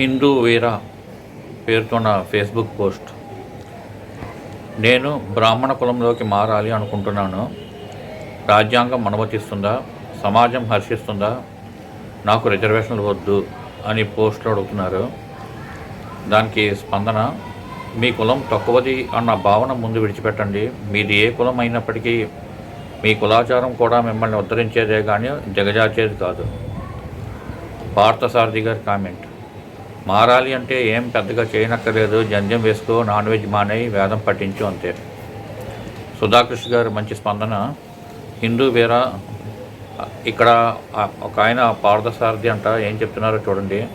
హిందూ వీర పేరుతోన్న Facebook post. నేను బ్రాహ్మణ కులంలోకి మారాలి అనుకుంటున్నాను. రాజ్యాంగం అనుమతిస్తుందా? సమాజం హర్షిస్తుందా? నాకు రిజర్వేషన్లు వద్దు అని పోస్టులు అడుగుతున్నారు. దానికి స్పందన మీ కులం తక్కువది అన్న భావన ముందు విడిచిపెట్టండి. మీది ఏ కులం అయినప్పటికీ మీ కులాచారం కూడా మిమ్మల్ని ఉద్ధరించేదే కానీ దిగజార్చేది కాదు. పార్థసారథి గారి కామెంట్. మారాలి అంటే ఏం పెద్దగా చేయనక్కర్లేదు. జంజం వేసుకో నాన్ వెజ్ మానేయి వేదం పట్టించు అంతే. సుధాకృష్ణ గారు మంచి స్పందన. హిందూ వీర ఇక్కడ ఒక ఆయన పార్థసారథి అంట ఏం చెప్తున్నారో చూడండి.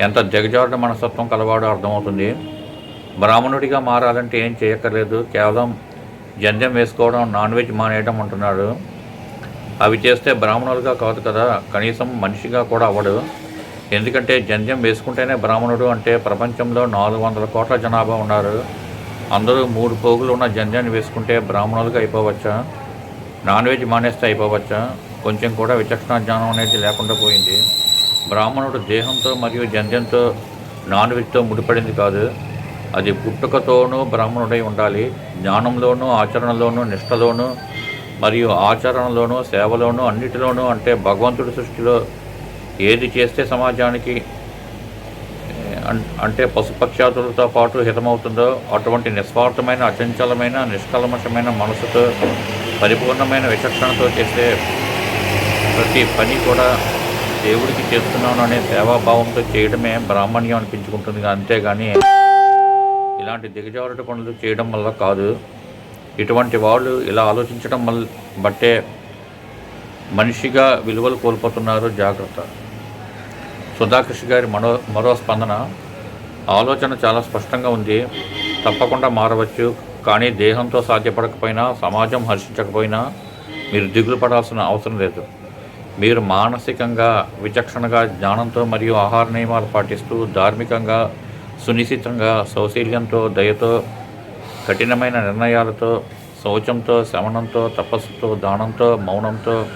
ఎంత దిగజారుడ మనస్తత్వం కలవాడో అర్థమవుతుంది. బ్రాహ్మణుడిగా మారాలంటే ఏం చేయక్కర్లేదు. కేవలం జంజం వేసుకోవడం నాన్ వెజ్ మానేయడం అంటున్నాడు. అవి చేస్తే బ్రాహ్మణులుగా కాదు కదా. కనీసం మనిషిగా కూడా అవ్వడు. ఎందుకంటే జంధ్యం వేసుకుంటేనే బ్రాహ్మణుడు అంటే ప్రపంచంలో నాలుగు వందల కోట్ల జనాభా ఉన్నారు. అందరూ మూడు పోగులు ఉన్న జంధ్యాన్ని వేసుకుంటే బ్రాహ్మణులుగా అయిపోవచ్చా? నాన్ వెజ్ మానేస్తే అయిపోవచ్చా? కొంచెం కూడా విచక్షణ జ్ఞానం అనేది లేకుండా పోయింది. బ్రాహ్మణుడు దేహంతో మరియు జంధ్యంతో నాన్ వెజ్తో ముడిపడింది కాదు. అది పుట్టుకతోనూ బ్రాహ్మణుడై ఉండాలి. జ్ఞానంలోనూ ఆచరణలోనూ నిష్టలోనూ మరియు ఆచరణలోనూ సేవలోనూ అన్నిటిలోనూ అంటే భగవంతుడి సృష్టిలో ఏది చేస్తే సమాజానికి అన్- అంటే పశుపక్షాతులతో పాటు హితమవుతుందో అటువంటి నిస్వార్థమైన అచంచలమైన నిష్కల్మషమైన మనసుతో పరిపూర్ణమైన విచక్షణతో చేసే ప్రతి పని కూడా దేవుడికి చేస్తున్నాను అనే సేవాభావంతో చేయడమే బ్రాహ్మణ్యం అనిపించుకుంటుంది. అంతేగాని ఇలాంటి దిగజారుడు పనులు చేయడం వల్ల కాదు. ఇటువంటి వాళ్ళు ఇలా ఆలోచించడం వల్ల బట్టే మనిషిగా విలువలు కోల్పోతున్నారు జాగ్రత్త. సుధాకృష్ణ గారి మరో మరో స్పందన ఆలోచన చాలా స్పష్టంగా ఉంది. తప్పకుండా మారవచ్చు. కానీ దేహంతో సాధ్యపడకపోయినా సమాజం హర్షించకపోయినా మీరు దిగులు పడాల్సిన అవసరం లేదు. మీరు మానసికంగా విచక్షణగా జ్ఞానంతో మరియు ఆహార నియమాలు పాటిస్తూ ధార్మికంగా సునిశ్చితంగా సౌశీల్యంతో దయతో కఠినమైన నిర్ణయాలతో శౌచంతో శమనంతో తపస్సుతో దానంతో మౌనంతో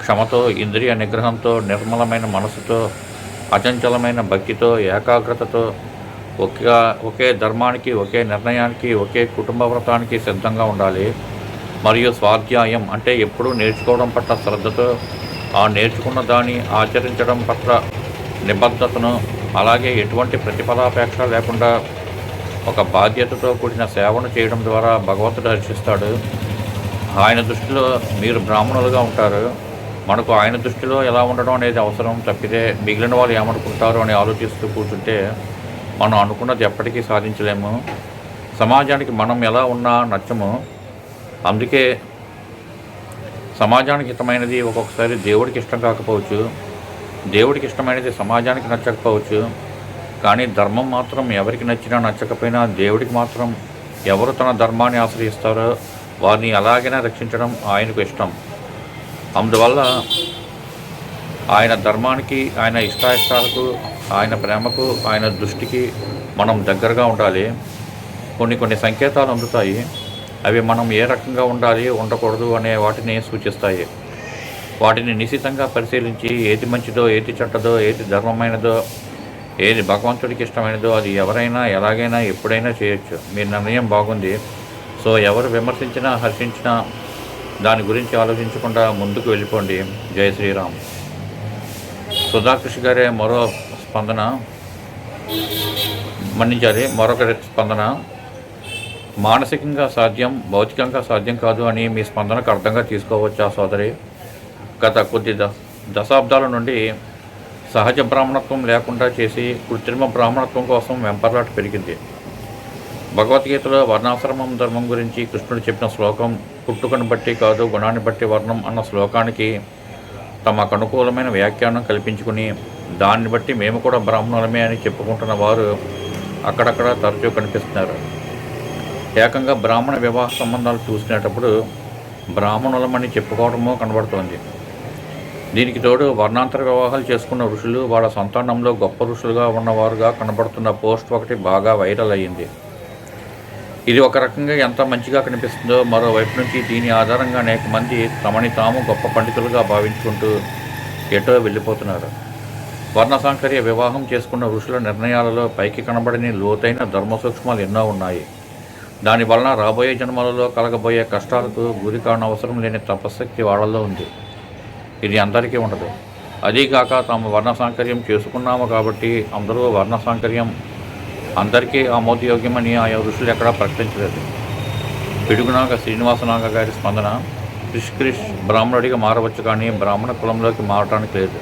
క్షమతో ఇంద్రియ నిగ్రహంతో నిర్మలమైన మనసుతో అచంచలమైన భక్తితో ఏకాగ్రతతో ఒకే ఒకే ధర్మానికి ఒకే నిర్ణయానికి ఒకే కుటుంబ వ్రతానికి సిద్ధంగా ఉండాలి. మరియు స్వాధ్యాయం అంటే ఎప్పుడూ నేర్చుకోవడం పట్ల శ్రద్ధతో ఆ నేర్చుకున్న దాన్ని ఆచరించడం పట్ల నిబద్ధతను అలాగే ఎటువంటి ప్రతిఫలాపేక్ష లేకుండా ఒక బాధ్యతతో కూడిన సేవను చేయడం ద్వారా భగవంతుడు హర్షిస్తాడు. ఆయన దృష్టిలో మీరు బ్రాహ్మణులుగా ఉంటారు. మనకు ఆయన దృష్టిలో ఎలా ఉండడం అనేది అవసరం. తప్పితే మిగిలిన వాళ్ళు ఏమనుకుంటారు అని ఆలోచిస్తూ కూర్చుంటే మనం అనుకున్నది ఎప్పటికీ సాధించలేము. సమాజానికి మనం ఎలా ఉన్నా నచ్చము. అందుకే సమాజానికి హితమైనది ఒక్కొక్కసారి దేవుడికి ఇష్టం కాకపోవచ్చు. దేవుడికి ఇష్టమైనది సమాజానికి నచ్చకపోవచ్చు. కానీ ధర్మం మాత్రం ఎవరికి నచ్చినా నచ్చకపోయినా దేవుడికి మాత్రం ఎవరు తన ధర్మాన్ని ఆశ్రయిస్తారో వారిని అలాగైనా రక్షించడం ఆయనకు ఇష్టం. అందువల్ల ఆయన ధర్మానికి ఆయన ఇష్టాయిష్టాలకు ఆయన ప్రేమకు ఆయన దృష్టికి మనం దగ్గరగా ఉండాలి. కొన్ని కొన్ని సంకేతాలు అందుతాయి. అవి మనం ఏ రకంగా ఉండాలి ఉండకూడదు అనే వాటిని సూచిస్తాయి. వాటిని నిశితంగా పరిశీలించి ఏది మంచిదో ఏది చెడ్డదో ఏది ధర్మమైనదో ఏది భగవంతుడికి ఇష్టమైనదో అది ఎవరైనా ఎలాగైనా ఎప్పుడైనా చేయొచ్చు. మీ నిర్ణయం బాగుంది. సో ఎవరు విమర్శించినా హర్షించినా దాని గురించి ఆలోచించకుండా ముందుకు వెళ్ళిపోండి. జై శ్రీరామ్. సుధాకృష్ణ గారే మరో స్పందన. మన్నించాలి. మరొక స్పందన. మానసికంగా సాధ్యం భౌతికంగా సాధ్యం కాదు అని మీ స్పందనకు అర్థంగా తీసుకోవచ్చా సోదరి? గత కొద్ది దశాబ్దాల నుండి సహజ బ్రాహ్మణత్వం లేకుండా చేసి కృత్రిమ బ్రాహ్మణత్వం కోసం వెంపర్లాట పెరిగింది. భగవద్గీతలో వర్ణాశ్రమం ధర్మం గురించి కృష్ణుడు చెప్పిన శ్లోకం పుట్టుకను బట్టి కాదు గుణాన్ని బట్టి వర్ణం అన్న శ్లోకానికి తమకు అనుకూలమైన వ్యాఖ్యానం కల్పించుకుని దాన్ని బట్టి మేము కూడా బ్రాహ్మణులమే అని చెప్పుకుంటున్న వారు అక్కడక్కడ తరచూ కనిపిస్తున్నారు. ఏకంగా బ్రాహ్మణ వివాహ సంబంధాలు చూసినప్పుడు బ్రాహ్మణులమని చెప్పుకోవడమో కనబడుతోంది. దీనికి తోడు వర్ణాంతర వివాహాలు చేసుకున్న ఋషులు వాళ్ళ సంతానంలో గొప్ప ఋషులుగా ఉన్నవారుగా కనబడుతున్న పోస్ట్ ఒకటి బాగా వైరల్ అయ్యింది. ఇది ఒక రకంగా ఎంత మంచిగా కనిపిస్తుందో మరోవైపు నుంచి దీని ఆధారంగా అనేక మంది తమని తాము గొప్ప పండితులుగా భావించుకుంటూ ఎటో వెళ్ళిపోతున్నారు. వర్ణసాంకర్య వివాహం చేసుకున్న ఋషుల నిర్ణయాలలో పైకి కనబడని లోతైన ధర్మ సూక్ష్మాలు ఎన్నో ఉన్నాయి. దాని వలన రాబోయే జన్మలలో కలగబోయే కష్టాలకు గురి కానవసరం లేని తపశక్తి వాళ్ళలో ఉంది. ఇది అందరికీ ఉండదు. అదీగాక తాము వర్ణ సాంకర్యం చేసుకున్నాము కాబట్టి అందరూ వర్ణ సాంకర్యం అందరికీ ఆమోదయోగ్యమని ఆయా ఋషులు ఎక్కడా ప్రకటించలేదు. పిడుగునాగ శ్రీనివాసనాగ గారి స్పందన క్రిష్ క్రిష్ బ్రాహ్మణుడిగా మారవచ్చు కానీ బ్రాహ్మణ కులంలోకి మారటానికి లేదు.